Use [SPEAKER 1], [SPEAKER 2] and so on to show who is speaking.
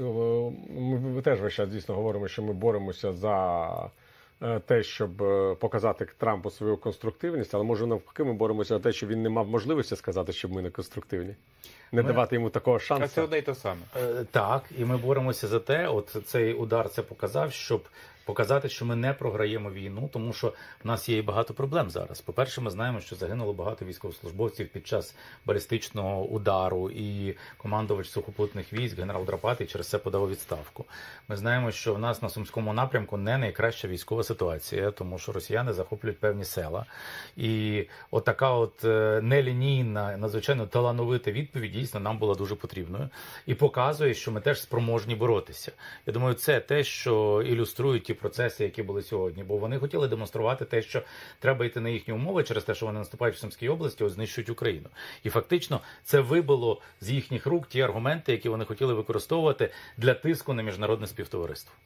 [SPEAKER 1] от е, ми, теж весь час дійсно говоримо, що ми боремося за е, те, щоб е, показати Трампу свою конструктивність, але може навпаки, ми боремося за те, що він не мав можливості сказати, що ми не конструктивні, не
[SPEAKER 2] Ми-
[SPEAKER 1] давати йому такого
[SPEAKER 3] А це
[SPEAKER 1] шансу.
[SPEAKER 3] одне й те саме.
[SPEAKER 2] Е, Так, і ми боремося за те. От цей удар це показав, щоб показати, що ми не програємо війну, тому що в нас є і багато проблем зараз. По-перше, ми знаємо, що загинуло багато військовослужбовців під час балістичного удару, і командувач сухопутних військ, генерал Драпатий, через це подав відставку. Ми знаємо, що в нас на сумському напрямку не найкраща військова ситуація, тому що росіяни захоплюють певні села. І отака от е, нелінійна, надзвичайно талановита відповідь дійсно нам була дуже потрібною і показує, що ми теж спроможні боротися. Я думаю, це те, що ілюструють ті процеси, які були сьогодні. Бо вони хотіли демонструвати те, що треба йти на їхні умови через те, що вони наступають в Сумській області, знищують Україну. І фактично це вибило з їхніх рук ті аргументи, які вони хотіли використовувати для тиску на міжнародне співтовариство.